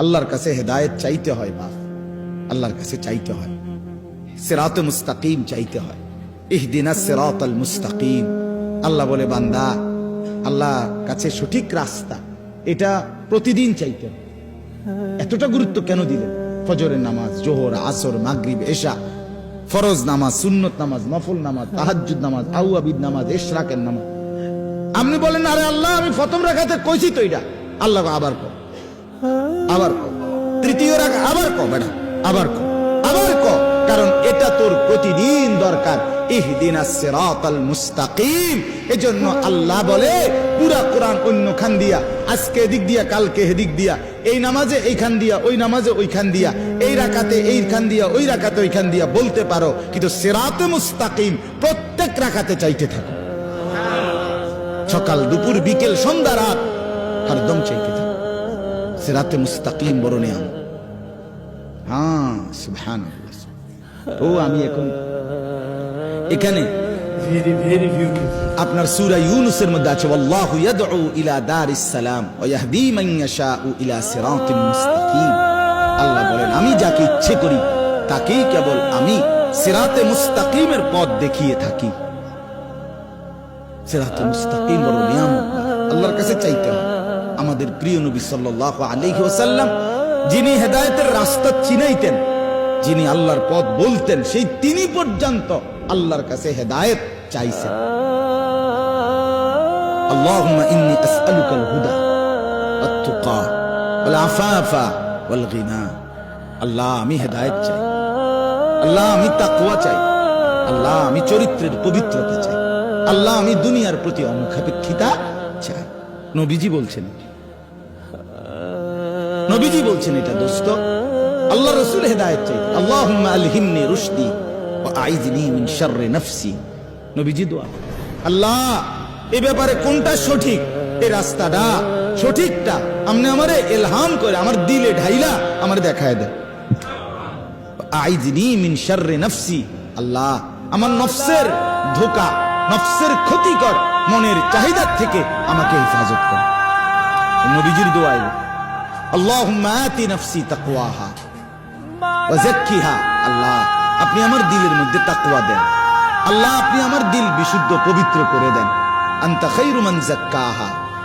আল্লাহর কাছে হেদায়েত চাইতে হয় বা আল্লাহর কাছে চাইতে হয়। সিরাত মুস্তাকিম চাইতে হয়। ইহদিনা সিরাত মুস্তাকিম। আল্লাহ বলে, বান্দা আল্লাহ কাছে সঠিক রাস্তা, এটা প্রতিদিন চাইতে হয় এতটা গুরুত্ব কেন দিলেন? ফজরের নামাজ, জোহর, আসর, মাগরিব, এশা, ফরজ নামাজ, সুন্নত নামাজ, নফল নামাজ, তাহাজ্জুদ নামাজ আউয়াবিদ নামাজ, এশরাকের নামাজ। আপনি বলেন, আরে আল্লাহ, আমি প্রথম রাখাতে কইছি তো এটা। আল্লাহ আবার কো আবার কো। তৃতীয় রাখা আবার কো আবার কো। আবার কো। কারণ এটা তোর প্রতিদিন দরকার। ইহদিনা মুস্তাকিম। এজন্য আল্লাহ বলে, পুরা কোরআন অন্য খান দিয়া, আজকে এদিক দিয়া, কালকে দিয়া। এই নামাজে এইখান দিয়া, ওই নামাজে ওইখান দিয়া। এই রাকাতে দিয়া, ওই রাকাতে ওইখান দিয়া বলতে পারো, কিন্তু সিরাতে মুস্তাকিম প্রত্যেক রাকাতে চাইতে থাকো। সকাল, দুপুর, বিকেল, সন্ধ্যা, রাত হরদম চাইতে থাকো। সিরাতে মুস্তাকিম বড় নিয়ম। হ্যাঁ সুবহান ও আমি এখন এখানে. আপনার সূরা ইউনুসের মধ্যে আছে আল্লাহু ইয়াদউ ইলা দারিস সালাম ওয়া ইয়াহদি মান ইয়াশাউ ইলা সিরাতিন মুস্তাকিম। আল্লাহ বলেন আমি যাকে ইচ্ছে করি তাকেই কেবল আমি সিরাতে মুস্তাকিমের পথ দেখিয়ে থাকি। সিরাতে মুস্তাকিম বড় নিয়ামত আল্লাহর কাছে চাইতে হয় আমাদের প্রিয় নবী সাল্লাহ আলহি ওসাল্লাম যিনি হেদায়তের রাস্তা চিনাইতেন, যিনি আল্লাহর পথ বলতেন, সেই তিনি পর্যন্ত আল্লাহর কাছে হেদায়ত চাইছেন। আল্লাহুম্মা ইন্নী আসআলুকাল হুদা ওয়াত-তুকা ওয়াল আফাফা ওয়াল গিনা। আল্লাহ, আমি হেদায়েত চাই। আল্লাহ, আমি তাকওয়া চাই। আল্লাহ, আমি চরিত্রের পবিত্রতা চাই। আল্লাহ, আমি দুনিয়ার প্রতি نو بيجي নবীজি বলছেন নবীজি বলছেন এটা, দোস্ত। আল্লাহ রসুল হেদায়েত চাই। আল্লাহুম্মা আলহিমনি রুশদি আল্লাহ আমারে আল্লাহ ধোকা, নফসের ক্ষতিকর মনের চাহিদার থেকে আমাকে হেফাজত কর নবীজির দোয়া আল্লাহ, আপনি আমার দিলের মধ্যে দেন। আল্লাহ, আপনি আমার দিল বিশুদ্ধ, পবিত্র করে দেন।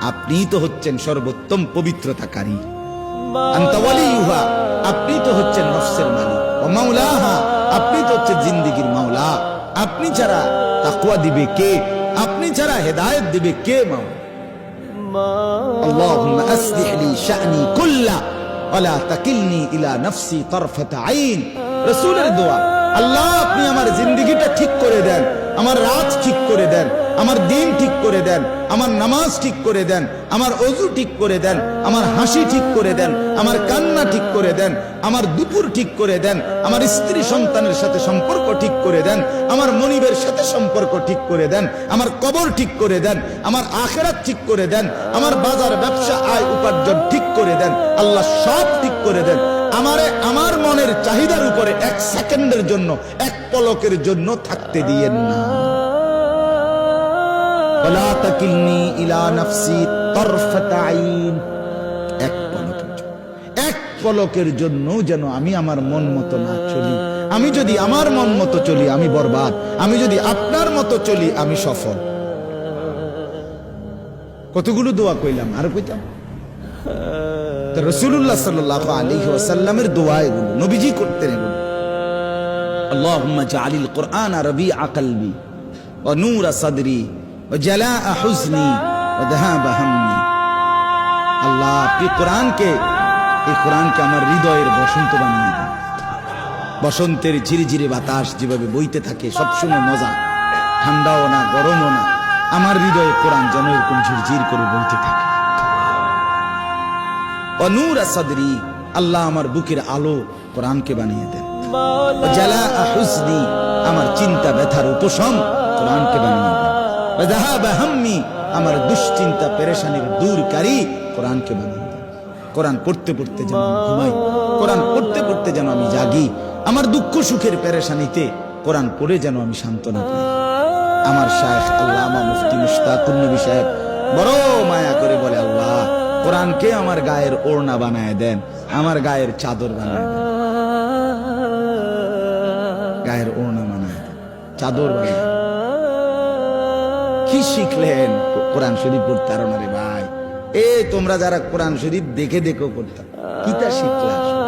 আপনিই তো হচ্ছেন সর্বোত্তম পবিত্রতাকারী। আপনি তো হচ্ছেন নফসের মালিক। ও মাওলাহা আপনি তো হচ্ছেন জিন্দেগির মাওলা। আপনি ছাড়া তাকওয়া দিবে কে? আপনি ছাড়া হেদায়েত দিবে কে মাওলা? اللهم أصلح لي شأني كله ولا تكلني إلى نفسي طرفة عين. رسول الدعاء. আল্লাহ আপনি আমার জিন্দগিটা ঠিক করে দেন আমার রাত ঠিক করে দেন আমার দিন ঠিক করে দেন আমার নামাজ ঠিক করে দেন আমার অজু ঠিক করে দেন আমার হাসি ঠিক করে দেন আমার কান্না ঠিক করে দেন আমার দুপুর ঠিক করে দেন আমার স্ত্রী সন্তানের সাথে সম্পর্ক ঠিক করে দেন আমার মনিবের সাথে সম্পর্ক ঠিক করে দেন আমার কবর ঠিক করে দেন আমার আখেরাত ঠিক করে দেন আমার বাজার ব্যবসা আয় উপার্জন ঠিক করে দেন আল্লাহ সব ঠিক করে দেন আমারে আমার মনের চাহিদার উপরে এক সেকেন্ডের জন্য, এক পলকের জন্য থাকতে দিয়েন না। এক পলকের জন্য যেন আমি আমার মন মতো না চলি। আমি যদি আমার মন মতো চলি, আমি বরবাদ। আমি যদি আপনার মতো চলি, আমি সফল। কতগুলো দোয়া কইলাম, আর কইতাম? রসুল্লাহ সাল্লাহ আলী ওসাল্লামের নবীজি করতেন এগুলো। জালিল কোরআন আকলবি ও নূর সদরি ও জালা ও দেহা আল্লাহ কোরআনকে, এই কোরআনকে আমার হৃদয়ের বসন্ত বানিয়ে দেন। বসন্তের ঝিরিঝিরি বাতাস যেভাবে বইতে থাকে, সবসময় মজা। ঠান্ডাও না, গরমও না। আমার হৃদয়ে কোরআন যেন এরকম ঝিরঝির করে বইতে থাকে। অনূর আল্লাহ আমার বুকের আলো কোরআনকে বানিয়ে দেন। আমার চিন্তা ব্যথার উপশম কোরআনকে বানিয়ে দেন। আমার দুশ্চিন্তা পেরেশানির দূরকারী কোরআনকে বানিয়ে দেন। কোরআন পড়তে পড়তে যেন ঘুমাই, কোরআন পড়তে পড়তে যেন আমি জাগি, আমার দুঃখ সুখের পেরেশানিতে কোরআন পড়ে যেন আমি সান্ত্বনা পাই। আমার শায়েখ আল্লামা মুফতি মুশতাকুর নবী সাহেব বড় মায়া করে বলে, আল্লাহ কোরআনকে আমার গায়ের ওড়না বানায় দেন, আমার গায়ের চাদর বানায়। গায়ের ওড়না বানায়। চাদর বানায় কি শিখলেন কোরআন শরীফ পড়তে আরও না রে ভাই এ, তোমরা যারা কোরআন শরীফ দেখে দেখেও পড়তাম কিতা শিখলা আসলে?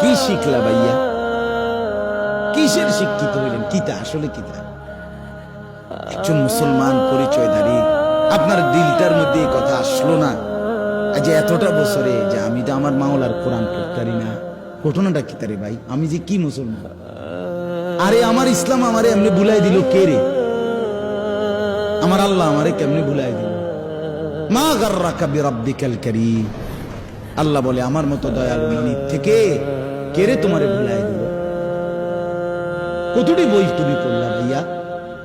কি শিখলা ভাইয়া কিসের শিক্ষিত হইলেন কিতা আসলে কিতা একজন মুসলমান পরিচয়ধারী আপনার দিলটার মধ্যে এই কথা আসলো না? যে এতটা বছরে যে আমি তো আমার মাওলার কোরআন পড়তারি না। ঘটনাটা কি তারে ভাই? আমি যে কি মুসলমান? আরে আমার ইসলাম আমারে এমনি বুলাই দিল কে রে? আমার আল্লাহ আমারে কেমনি বুলাই দিল? মা গার্রাকা বিরাব্বিকাল কারীম। আল্লাহ বলে, আমার মতো দয়ালু মানিক থেকে কে রে তোমারে বুলাই দিল? কতটি বই তুমি পড়লা ভাইয়া?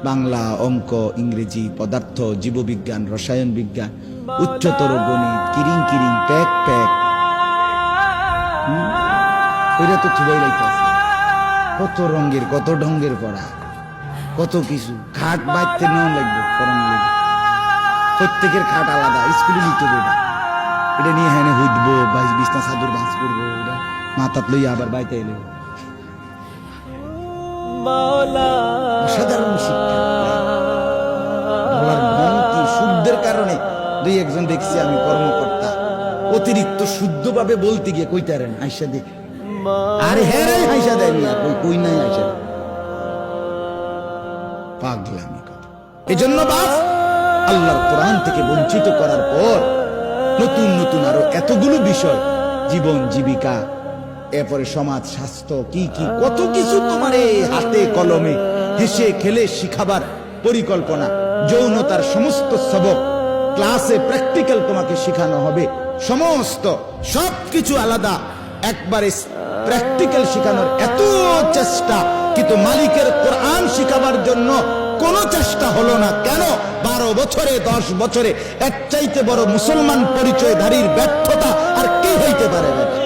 বাংলা, অঙ্ক, ইংরেজি, পদার্থ, জীববিজ্ঞান, রসায়ন বিজ্ঞান, উচ্চতর গণিত, কিরিং কিরিং, প্যাক প্যাক। ওইটা তো থুবাই লাইতেছে কত রঙের, কত ঢঙ্গের পড়া। কত কিছু। খাট বাইতে নেওয়া লাগবে প্রত্যেকের খাট আলাদা, স্কুলে নিতে হবে এটা। এটা নিয়ে হ্যাঁ হইদবো বাইশ বিছনা সাদুর বাঁচ করব, এটা মাথাত লইয়া আবার বাইতে এলে। অসাধারণ কারণে দুই একজন দেখছি আমি কর্মকর্তা। অতিরিক্ত শুদ্ধভাবে বলতে গিয়ে কইতারেন আইসা দে। আরে হ্যাঁ আইসা দেয় কই কই নাই আইসা পাগলামি কথা। এজন্য বাপ, আল্লাহর কোরআন থেকে বঞ্চিত করার পর নতুন নতুন আরও এতগুলো বিষয়, জীবন, জীবিকা, এরপরে সমাজ, স্বাস্থ্য, কি কি, কত কিছু তোমার এই হাতে, কলমে, হেসে, খেলে, শিখাবার পরিকল্পনা, যৌনতার সমস্ত সবক ক্লাসে প্র্যাকটিক্যাল তোমাকে শেখানো হবে। সমস্ত সবকিছু আলাদা। একবারে প্র্যাকটিক্যাল শেখানোর এত চেষ্টা কিন্তু মালিকের কোরআন শিখাবার জন্য কোন চেষ্টা হলো না। কেন? বারো বছরে, দশ বছরে এক চাইতে বড় মুসলমান পরিচয়ধারীর ব্যর্থতা আর কে হইতে পারে? না?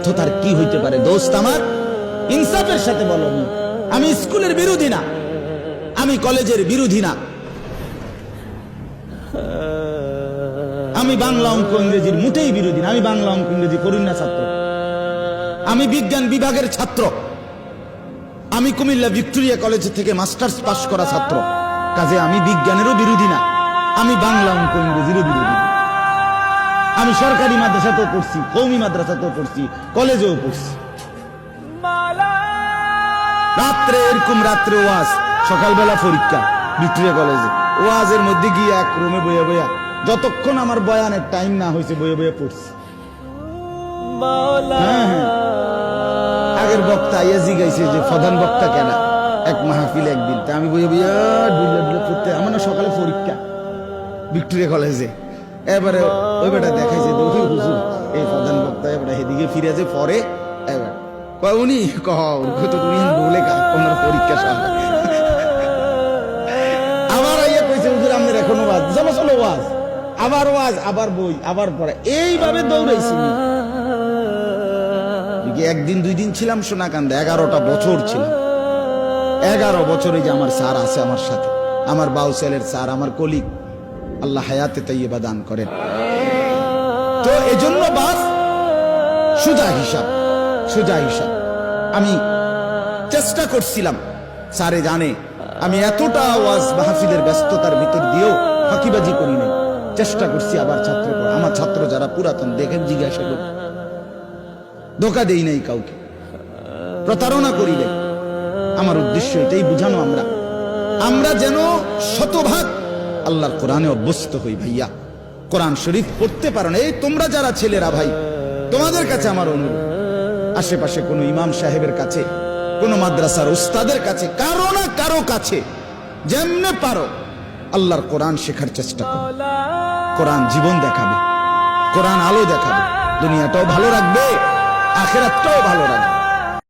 ব্যর্থতার কি হইতে পারে? দোস্ত আমার, ইনসাফের সাথে বলো আমি স্কুলের বিরোধী না, আমি কলেজের বিরোধী না। আমি বাংলা অঙ্ক ইংরেজির মোটেই বিরোধী না, আমি বাংলা অঙ্ক ইংরেজি পড়ি না, ছাত্র। আমি বিজ্ঞান বিভাগের ছাত্র। আমি কুমিল্লা ভিক্টোরিয়া কলেজ থেকে মাস্টার্স পাশ করা ছাত্র। কাজে আমি বিজ্ঞানেরও বিরোধী না, আমি বাংলা অঙ্ক ইংরেজিরও বিরোধী না। আমি সরকারি মাদ্রাসাতেও পড়ছি কৌমি মাদ্রাসাতেও পড়ছি কলেজেও পড়ছি। রাত্রে এরকম রাত্রে ওয়াজ সকালবেলা পরীক্ষা ভিক্টোরিয়া কলেজে। ওয়াজের মধ্যে গিয়ে এক রুমে বইয়া বইয়া যতক্ষণ আমার বয়ানের টাইম না হয়েছে বইয়া বইয়া পড়ছি। হ্যাঁ, হ্যাঁ। আগের বক্তা আইয়া জিগাইছে যে প্রধান বক্তা কেনা এক মাহফিল একদিন। তা আমি বইয়া বইয়া ডুলে ডুলে পড়তে আমার না সকালে পরীক্ষা ভিক্টোরিয়া কলেজে। এবারে ওই বেটা দেখাইছে ওই হুজুর, এই প্রধান বক্তা এবারে এদিকে ফিরে যে পরে এবার। কয়, উনি? কহ তো তুমি বলে গা ওনার পরীক্ষা সব আবার আইয়া কইছে, হুজুর আমাদের এখনও ওয়াজ? চলো চলো ওয়াজ। আবার ওয়াজ, আবার বই, আবার পড়া। এইভাবে দৌড়াইছি। একদিন, দুই দিন ছিলাম সোনাকান্দে, এগারোটা বছর ছিলাম। এগারো বছরে যে আমার স্যার আছে আমার সাথে, আমার বাউ বাউসেলের স্যার, আমার কলিগ। আল্লাহ হায়াতে তাইয়েবা দান করেন। তো এজন্য বাস, সুজা হিসাব সুজা হিসাব। আমি চেষ্টা করছিলাম, স্যারে জানে, আমি এতটা ওয়াজ মাহফিলের ব্যস্ততার ভিতর দিয়েও ফাঁকিবাজি করি নাই। চেষ্টা করছি আবার ছাত্র আমার ছাত্র যারা পুরাতন, দেখেন, জিজ্ঞাসা করি ধোকা দেই নাই কাউকে। প্রতারণা করি আমার উদ্দেশ্য এটাই বুঝানো আমরা। আমরা যেন শতভাগ আল্লাহর কোরআনে অভ্যস্ত হই ভাইয়া। কোরআন শরীফ পড়তে পারো না। এই তোমরা যারা ছেলেরা ভাই, তোমাদের কাছে আমার অনুরোধ। আশেপাশে কোনো ইমাম সাহেবের কাছে, কোনো মাদ্রাসার উস্তাদের কাছে, কারও না কারও কাছে, যেমনে পারো, আল্লাহর কোরআন শেখার চেষ্টা করো। কোরআন জীবন দেখাবে। কোরআন আলো দেখাবে। দুনিয়াটাও ভালো রাখবে, আখেরাতটাও ভালো রাখবে।